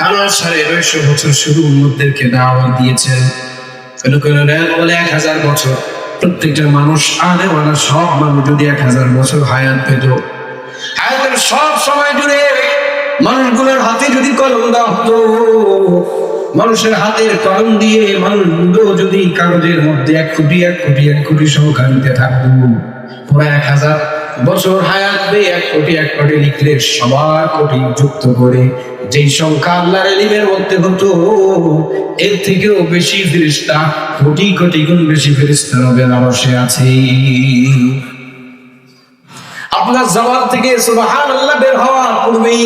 টানা সাড়ে নয়শো বছর শুধু উন্মতদেরকে দাওয়াত দিয়েছেন কেন কেন বলে এক হাজার বছর। প্রত্যেকটা মানুষ আনে মানে সব মানুষ যদি এক হাজার বছর হায়াত পেত। হায়াতের সব সময় জুড়ে মানুষগুলোর হাতে যদি কলম দেওয়া হতো, মানুষের হাতের কলম দিয়ে মানুষগুলো যদি কাগজের মধ্যে এক কোটি এক কোটি এক কোটি সংখ্যা নিতে থাকতো। পুরো এক হাজার বছর হায়াত পেয়ে এক কোটি এক কোটি লিখলে সবার কোটি যুক্ত করে যেই সংখ্যা আল্লাহর এলিমের মধ্যে হতো, এর থেকেও বেশি ফেরিস্তা কোটি কোটি গুণ বেশি ফেরিস্তা রবের আবাসে আছে। আপনার জবান থেকে সুবহানাল্লাহ বের হওয়ার পূর্বেই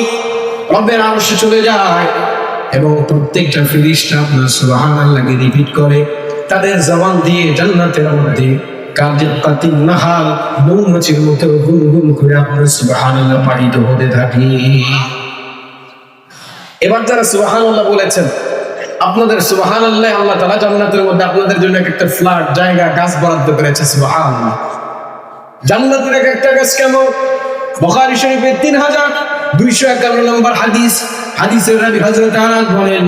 রবের আবাসে চলে যায় এবং প্রত্যেকটা ফেরিস্তা আপনার সুবহানাল্লাহকে রিপিট করে, তাদের জবান দিয়ে জান্নাতের মধ্যে কাজের কাতি নাহাল, মৌমাছির মতো গুন গুন করে আপনার সুবহানাল্লাহ পাঠিত হতে থাকে। এবার যারা সুবহানাল্লাহ বলেছেন, আপনাদের সুবহানাল্লাহ আল্লাহ তাআলা জান্নাতের মধ্যে আপনাদের জন্য এক একটা ফ্ল্যাট, জায়গা, গাছ বরাদ্দ করেছে, সুবহানাল্লাহ। জান্নাতের এক একটা গাছ কেমন বুখারী শরীফের তিন হাজার দুইশো একান্ন নম্বর হাদিস, হাদিসের রাবি হযরত আনাস বলেন,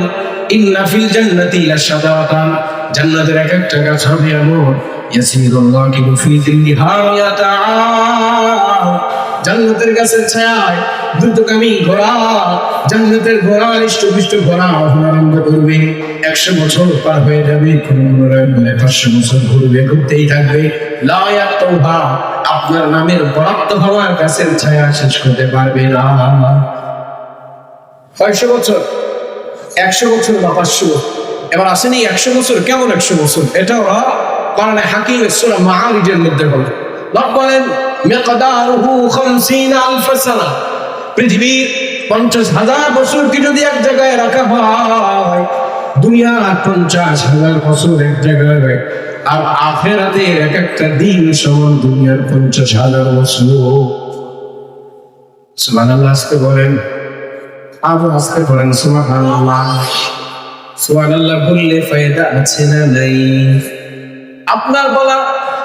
ইন্না ফিল জান্নাতি লাশাদাতান জান্নাতের এক একটা গাছ হবে এমন, ইয়াসিরুল্লাহ কিবু ফি দিল্লিহা ইয়াতাআ জান্নাতের গাছের ছায়ায় দ্রুতগামী ঘোড়া, জান্নাতের ঘোড়া হৃষ্টপুষ্ট ঘোড়া আরম্ভ করবে। একশো বছর পার হয়ে যাবে, কোন পাঁচশো বছর ঘুরবে, ঘুরতেই থাকবে। লায়াত আপনার নামের বরাদ্দ হওয়ার গাছের ছায়া শেষ করতে পারবে না। কয়শো বছর, একশো বছর বা পাঁচশো? এবার আসেনি একশো বছর, কেমন একশো বছর? এটা ওরা কারণে হাকিমের সুরা মাহারিজের মধ্যে বলে। রব বলেন পঞ্চাশ হাজার বছরকে যদি এক জায়গায় রাখা হয় বছর এক জায়গায় আর আখেরাতের এক একটা দিন সমান দুনিয়ার পঞ্চাশ হাজার বছর। আজকে বলেন আবার আজকে বলেন, সুবহানাল্লাহ। সুবহানাল্লাহ বললে আছে না নাই? আপনার বলা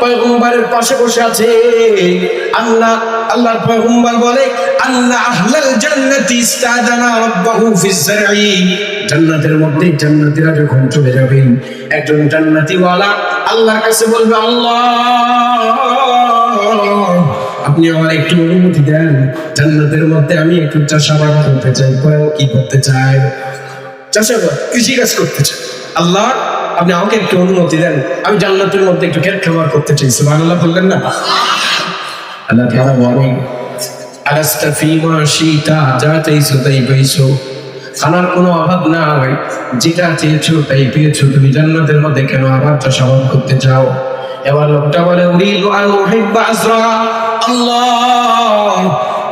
পয়গম্বরের পাশে বসে আছে। আল্লাহ, আল্লাহর পয়গম্বর বলে, আল্লাহ আহলাল জান্নাতি ইস্তাদানা রাব্বাহু ফিস জারঈ। জান্নাতের মধ্যে জান্নাতীরা যখন চলে যাবেন, একজন জান্নাতীওয়ালা আল্লাহর কাছে বলবে, আল্লাহ, আপনি আমার একটু অনুমতি দেন। জান্নাতের মধ্যে আমি একটু চাষাবাদ করতে চাই। কি করতে চাই চাষাবাদ, কৃষিকাজ করতে চাই আল্লাহ আপনি আমাকে একটু অনুমতি দেন। আমি জান্নাতের মধ্যে একটু খেট খাবার করতে চাই সুবহানাল্লাহ বললেন না? আল্লাহ তাআলা বলেন আলাস্তা ফিমা শিতা যা চাইছো তাই পেয়েছ। খানার কোনো অভাব না হয় যেটা চেয়েছো তাই পেয়েছ। তুমি জান্নাতের মধ্যে কেন আবার চাষাবাদ করতে চাও? এবার লোকটা বলে উরিদু আন উহিব্বা আসরা আল্লাহ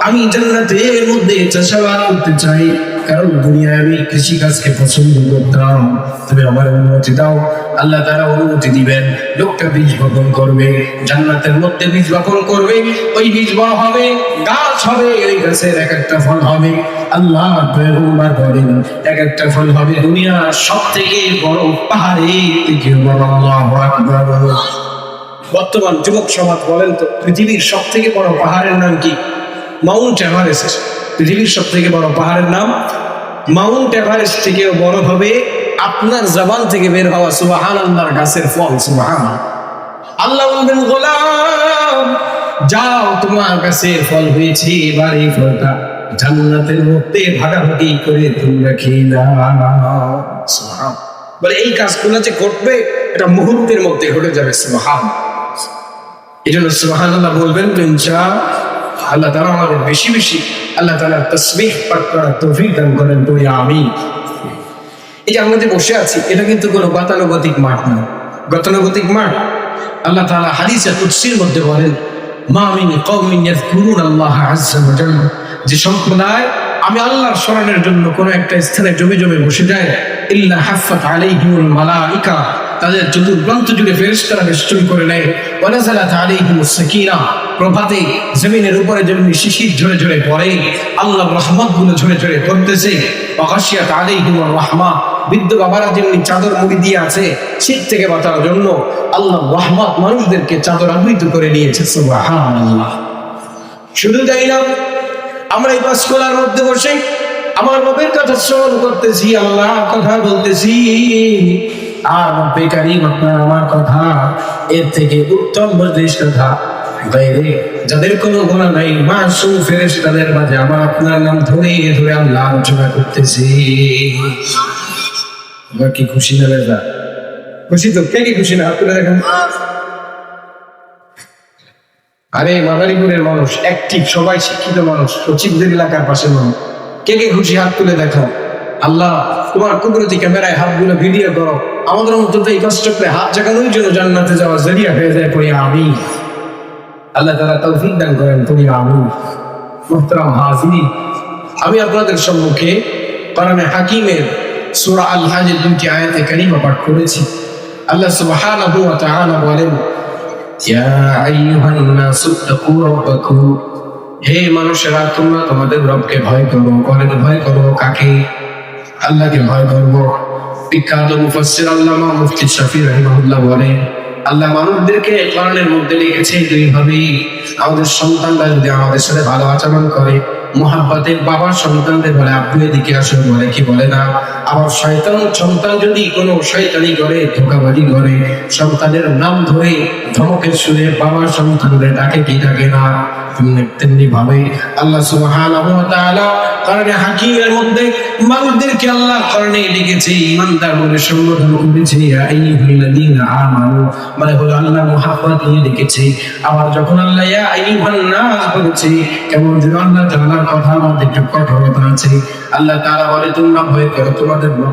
আমি জান্নাতের মধ্যে চাষাবাদ করতে চাই। কারণ দুনিয়ায় আমি কৃষিকাজকে পছন্দ করতাম। তুমি আমার অনুমতি দাও। আল্লাহ তারা অনুমতি দিবেন। লোকটা বীজ বপন করবে, জান্নাতের মধ্যে বীজ বপন করবে, ওই বীজ বড় হবে, গাছ হবে ওই গাছের এক একটা ফল হবে। আল্লাহ পয়গম্বর বলেন, এক একটা ফল হবে দুনিয়ার সব থেকে বড় পাহাড়ে। থেকে বড় আল্লাহু বর্তমান যুবক সমাজ বলেন তো, পৃথিবীর সব থেকে বড় পাহাড়ের নাম কি? Mount Everest. পৃথিবীর সব থেকে বড় পাহাড়ের নাম মাউন্ট এভারেস্ট থেকেও বড় হবে আপনার জবান থেকে বের হওয়া সুবাহান আল্লাহর গাছের ফল সুবাহান আল্লাহ বলবেন, গোলাম, যাও, তোমার কাছে ফল হয়েছে এবার এই ফলটা জান্নাতের মধ্যে ভাগাভাগি করে তোমরা খেয়ে নাও। বলে, এই কাজগুলো যে ঘটবে এটা মুহূর্তের মধ্যে ঘটে যাবে সুবহান এই জন্য সুবহান আল্লাহ বলবেন, ইনশা আল্লাহ তারা আমাদের বেশি বেশি আল্লাহ তালা তসবিহ পাঠ করার তৌফিক দান করেন তো আমি এই যে আমরা যে বসে আছি, এটা কিন্তু কোনো গতানুগতিক মাঠ নয় গতানুগতিক মাঠ? আল্লাহ তালা হাদিসে কুদসির মধ্যে বলেন, মা মিন কওমিন ইয়াযকুরুন আল্লাহ জাল্লা যে সম্প্রদায় আমি আল্লাহর স্মরণের জন্য কোনো একটা স্থানে জমে জমে বসে যায়, ইল্লা হাফাত আলাইহিমুল মালাইকা। তাদের চতুর্প্রান্ত জুড়ে ফেরেশতারা বেষ্টন করে নেয়। ওয়ানাজালাত আলাইহিমুস সাকিনা। প্রভাতে জমিনের উপরে যেমনি শিশির ঝরে ঝরে পড়ে। আল্লাহর রহমতগুলো ঝরে ঝরে পড়তেছে। অকাশিয়াত আলাইহিমুর রাহমা। বৃদ্ধ বাবারা যেমনি চাদর মুড়ি দিয়ে আছে, শীত থেকে বাঁচার জন্য আল্লাহ রহমত মানুষদেরকে চাদর আবৃত করে নিয়েছে। শুধু তাই না, আমরা এই পাঁচকলার মধ্যে বসে আমার রবের কথা শ্রবণ করতেছি আল্লাহ কথা বলতেছি। আর বেকারি আপনার আমার কথা, এর থেকে উত্তম কথা। বাইরে যাদের কোনো গোনা নাই মাসু ফেরেস তাদের মাঝে আমার আপনার নাম ধরে ধরে আল্লাহ আলোচনা করতেছি। এবার কি খুশি না বেজা খুশি তো? কে কি খুশি না? তুলে দেখেন। আরে, মাদারীপুরের মানুষ অ্যাক্টিভ সবাই শিক্ষিত মানুষ, সচিবদের এলাকার পাশে মানুষ। কে কে খুশি হাত তুলে দেখো? আল্লাহ তোমার কুদরতি ক্যামেরায় হাতগুলো ভিডিও করো। আমাদের মতো তো এই কষ্ট করে হাত জাগানোর জন্য জান্নাতে যাওয়া জরিয়া হয়ে যায় পড়ি আমি? আল্লাহ তারা তৌফিক দান করেন, তুমি আমি। মুহতারাম হাজিরি আমি আপনাদের সম্মুখে কোরআনে হাকিমের সুরা আল হাজের দুইটি আয়াতে কারিমা পাঠ করেছি। আল্লাহ সুবহানাহু বলেন হে মানুষেরা, তোমরা তোমাদের রবকে ভয় করো করেন ভয় করো কাকে? আল্লাহকে ভয় করব। বিখ্যাত মুফাসসির আল্লামা মুফতি শফি রাহিমাহুল্লাহ বলে আল্লাহ মানুষদেরকে কোরআনের মধ্যে লিখেছে দুই ভাবে আমাদের সন্তানরা যদি আমাদের সাথে ভালো আচরণ করে, মোহাব্বতের বাবা সন্তানদের বলে, আব্বু এদিকে আসুন বলে কি বলে না? আবার শয়তান, সন্তান যদি কোনো শয়তানি করে ধোকাবাজি করে সন্তানের নাম ধরে ধমকের সুরে বাবার সন্তানদের ডাকে কি ডাকে না, তেমনি ভাবে আল্লাহ কারণে হাকিমের মধ্যে মানুষদেরকে আল্লাহ কারণে ডেকেছে, ইমানদার বলে করেছে মানে হলো আল্লাহ নিয়ে ডেকেছে। আবার যখন আল্লাহ ইয়া কেমন যেন আল্লাহ কথা আমাদের একটু কঠোরতা আছে, আল্লাহ তাআলা বলে, তোমরা ভয় করো তোমাদের